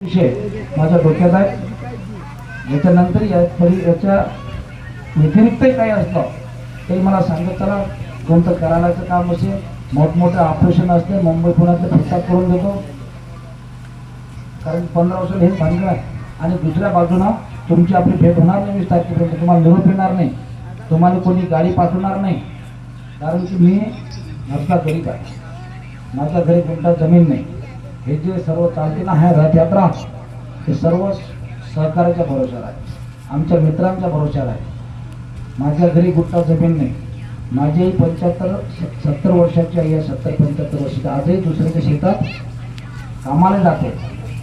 विषय माझ्या डोक्यात आहे. याच्यानंतर या तरी याच्या व्यतिरिक्तही काही असतं. ते मला सांगत चला कोणतं करायलाचं काम असेल मोठमोठं ऑपरेशन असते मुंबई पुण्यातले फिरतात करून देतो. कारण पंधरा वर्ष हे भांडण आहे. आणि दुसऱ्या बाजूनं तुमची आपली भेट होणार नाही वीस तारखेपर्यंत. तुम्हाला निरोप येणार नाही. तुम्हाला कोणी गाडी पाठवणार नाही. कारण की मी माझा गरीब आहे माझ्या घरी कोणता जमीन नाही. हे जे सर्व चालते ना ह्या रथयात्रा हे सर्व सहकार्याच्या भरोशावर आहे. आमच्या मित्रांच्या भरोशावर आहे. माझ्या घरी गुट्टा जमीन नाही. माझी पंच्याहत्तर सत्तर वर्षाच्या या सत्तर पंच्याहत्तर वर्षाच्या आजही दुसऱ्याच्या शेतात कामाला जाते.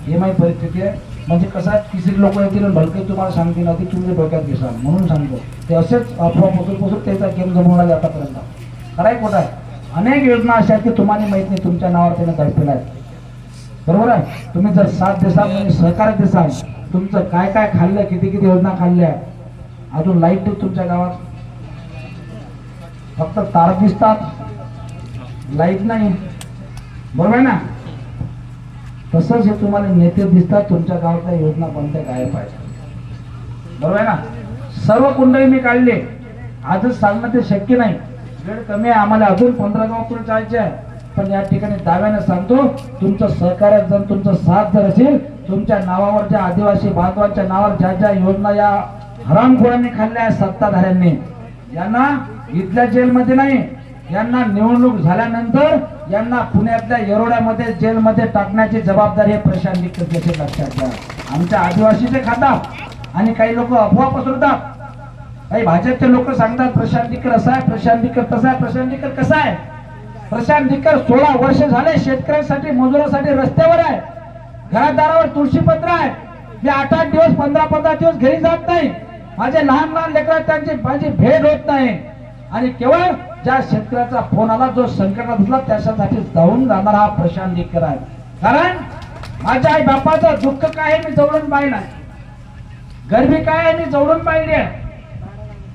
हे माझी परिस्थिती आहे. म्हणजे कसं आहे तिसरी लोक येतील आणि भलके तुम्हाला सांगतील ना तुमच्या डोक्यात घेसाल म्हणून सांगतो. ते असेच अफवा पसरून पसरून त्याचा गेम जमवून आले आतापर्यंत खराय खोटा आहे. अनेक योजना अशा आहेत की तुम्हाला माहीत नाही तुमच्या नावावर त्याने दाखवल्या आहे बरोबर आहे? तुम्ही जर साथ देसाल म्हणजे सहकार्य देसाल तुमचं काय काय खाल्लं किती किती योजना खाल्ल्या अजून लाइट नाही तुमच्या गावात? फक्त तार दिसतात लाइट नाही. बरोबर आहे ना? तसंच हे तुम्हाला नेते दिसतात तुमच्या गावातल्या योजना कोणत्या गायब पाहिजे बरोबर आहे ना? सर्व कुंडही मी काढले. आजच सांगणं ते शक्य नाही. वेळ कमी आहे. आम्हाला अजून पंधरा गाव पुढे जायचे आहे पण या ठिकाणी दाव्याने सांगतो तुमचं सहकार्य जर तुमचं साथ जर असेल तुमच्या नावावर ज्या आदिवासी बांधवांच्या नावावर ज्या ज्या योजना या हरामखोरांनी खाल्ल्या आहेत सत्ताधाऱ्यांनी यांना इथल्या जेलमध्ये नाही यांना निवडणूक झाल्यानंतर यांना पुण्यातल्या येरोड्यामध्ये जेलमध्ये टाकण्याची जबाबदारी हे प्रशांत दिक्कत लक्षात घ्या. आमच्या आदिवासीचे खातात आणि काही लोक अफवा पसरतात काही भाजपचे लोक सांगतात प्रशांत दिक्कर असा आहे? प्रशांत दिक्कर तसा आहे? प्रशांत दिक्कर कसा आहे? प्रशांत निकर सोळा वर्ष झाले शेतकऱ्यांसाठी मजुरासाठी रस्त्यावर आहे. घरादारावर तुळशीपत्र आहे. मी आठ आठ दिवस पंधरा पंधरा दिवस घरी जात नाही. माझे लहान लहान लेकर त्यांची माझी भेट होत नाही. आणि केवळ ज्या शेतकऱ्याचा फोन आला जो संकटात असला त्याच्यासाठी जाऊन जाणारा हा प्रशांत निकर आहे. कारण माझ्या आई बापाचं दुःख काय आहे मी जवळून पाहिलं गरबी काय आहे मी जवळून पाहिली आहे.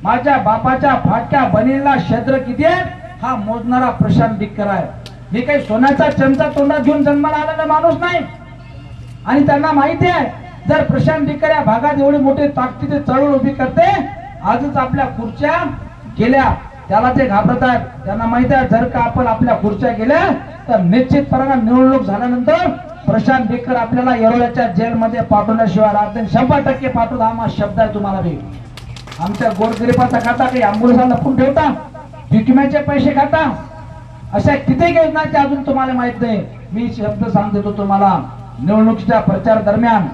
माझ्या बापाच्या फाटक्या बनीला क्षेत्र किती आहे? हा मोजणारा प्रशांत डिक्कर आहे. मी काही सोन्याचा चमचा तोंडात घेऊन जन्माला आलेला माणूस नाही. आणि त्यांना माहिती आहे जर प्रशांत डिक्कर या भागात एवढी मोठी ताकदीची चळवळ उभी करते आजच आपल्या खुर्च्या गेल्या. त्याला ते घाबरत आहेत. त्यांना माहिती आहे जर का आपण आपल्या खुर्च्या गेल्या तर निश्चितपणाने निवडणूक झाल्यानंतर प्रशांत डिक्कर आपल्याला येरोळ्याच्या जेलमध्ये पाठवण्याशिवाय राहत शंभर टक्के पाठवत हा शब्द आहे तुम्हाला बी. आमच्या गोरगरिबाचा खाता काही अँब्युलन्सला लपून ठेवता? विकम्याचे पैसे खाता. अशा कित्येक योजनांचे अजून तुम्हाला माहीत नाही. मी शब्द सांग देतो तुम्हाला. निवडणुकीच्या प्रचार दरम्यान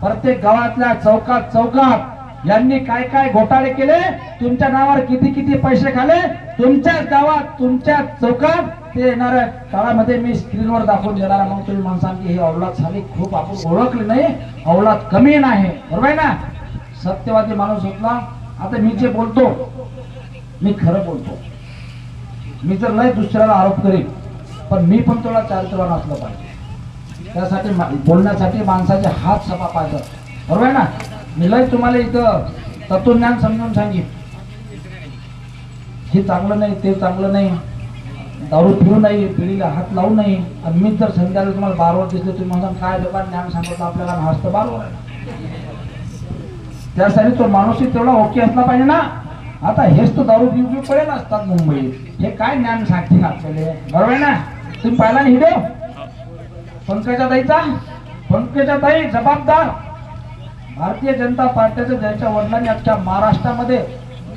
प्रत्येक गावातल्या चौकात चौकात यांनी काय काय घोटाळे केले? तुमच्या नावावर किती किती पैसे खाले? तुमच्याच गावात तुमच्या चौकात ते येणाऱ्या काळामध्ये मी स्क्रीनवर दाखवून देणार मग तुम्ही माणसांची की ही अवलाद झाली खूप आपण ओळखली नाही. अवलाद कमी नाही. बरोबर आहे ना? सत्यवादी माणूस होतला. आता मी जे बोलतो मी खरं बोलतो. मी जर लय दुसऱ्याला आरोप करीन पण मी पण तुला चारित्रवान असलं पाहिजे. त्यासाठी बोलण्यासाठी माणसाचे हात सफा पाहिजे बरोबर आहे ना? मी लय तुम्हाला इथं तत्वज्ञान समजून सांगेन. हे चांगलं नाही ते चांगलं नाही. दारू पिऊ नाही पिढीला हात लावू नाही. आणि मी जर संध्याकाळी तुम्हाला बारवर दिसले तुम्ही म्हणता काय लोकांना ज्ञान सांगितलं आपल्याला हस्त बारवर. त्यासाठी तो माणूसही तेवढा ओके असला पाहिजे ना? आता हेच तो दारू पिऊ पिऊ पडेल असतात मुंबईत. हे काय ज्ञान सांगतील आपल्याला? बरोबर आहे ना? तुम्ही पाहिला नाही व्हिडिओ? पंकजा ताईचा? पंकजा ताई जबाबदार. भारतीय जनता पार्टीचं ज्यांच्या वडिलांनी आजच्या महाराष्ट्रामध्ये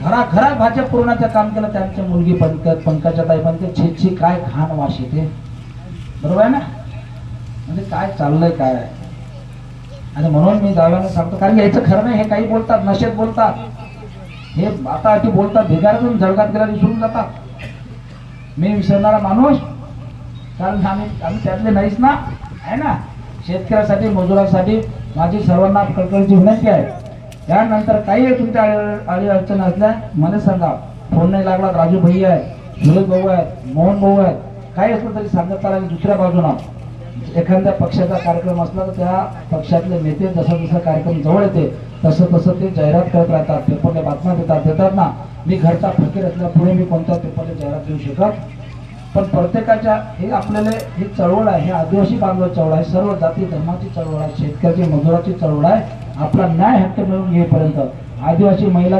घराघरात भाजप पुरवण्याचं काम केलं त्यांची मुलगी पंक पंकजा ताई पण ते छे काय घाण वाश येते. बरोबर आहे ना? म्हणजे काय चाललंय काय? आणि म्हणून मी दाव्याने सांगतो कारण यायचं खरं नाही हे काही बोलतात नशेत बोलतात. हे आता अटी बोलतात भेगारातून जळगात गेला विसरून जातात. मी विसरणारा माणूस. कारण आम्ही आम्ही त्यातले नाहीच ना. आहे ना? शेतकऱ्यासाठी मजुरासाठी माझी सर्वांना कळकळीची विनंती आहे. त्यानंतर काही तुमच्या अडी अडचण असल्या मला सांगा. फोन नाही लागला राजू भाई आहे सुरेश भाऊ आहेत मोहन भाऊ आहेत. काही असलं तरी सांगत चाला दुसऱ्या बाजूला एखाद्या पक्षाचा कार्यक्रम असला तर त्या पक्षातले नेते जसा जसा कार्यक्रम जवळ येते तसं तसं ते जाहिरात करत राहतात पेपरला बातम्या देतात. देतात ना मी घरचा फकीर असल्यापुढे मी कोणत्या पेपरला जाहिरात देऊ शकत? पण प्रत्येकाच्या हे आपल्याला ही चळवळ आहे हे आदिवासी बांधव चळवळ आहे सर्व जाती धर्माची चळवळ आहे शेतकऱ्याची मजुराची चळवळ आहे. आपला न्याय हक्क मिळवून घेईपर्यंत आदिवासी महिला